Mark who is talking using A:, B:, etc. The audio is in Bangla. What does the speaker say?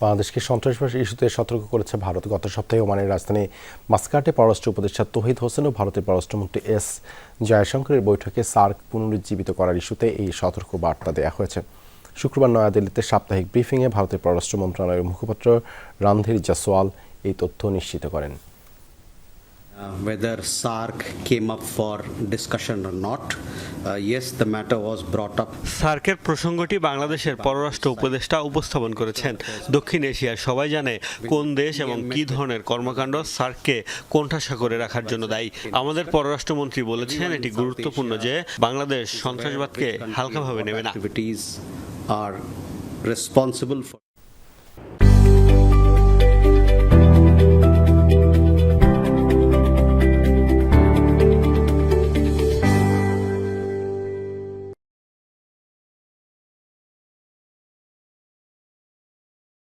A: বাংলাদেশকে সন্ত্রাসবাদ ইস্যুতে সতর্ক করেছে ভারত। গত সপ্তাহে ওমানের রাজধানী মাস্কাটে পররাষ্ট্র উপদেষ্টা তহিদ হোসেন ও ভারতের পররাষ্ট্রমন্ত্রী এস জয়শঙ্করের বৈঠকে সার্ক পুনরুজ্জীবিত করার ইস্যুতে এই সতর্ক বার্তা দেওয়া হয়েছে। শুক্রবার নয়াদিল্লিতে সাপ্তাহিক ব্রিফিংয়ে ভারতের পররাষ্ট্র মন্ত্রণালয়ের মুখপাত্র রামধীর জাসওয়াল এই তথ্য নিশ্চিত করেন।
B: Uh, whether SARC came up for discussion or not. Uh, yes, the matter was brought up.
C: সার্কের প্রসঙ্গটি বাংলাদেশের পররাষ্ট্র উপদেষ্টা উপস্থাপন করেছেন দক্ষিণ এশিয়ার সবাই জানে কোন দেশ এবং কি ধরনের কর্মকাণ্ড সার্ককে কোণঠাসা করে রাখার জন্য দায়ী আমাদের পররাষ্ট্রমন্ত্রী বলেছেন এটি গুরুত্বপূর্ণ যে বাংলাদেশ সন্ত্রাসবাদকে হালকাভাবে নেবে না
B: are responsible for.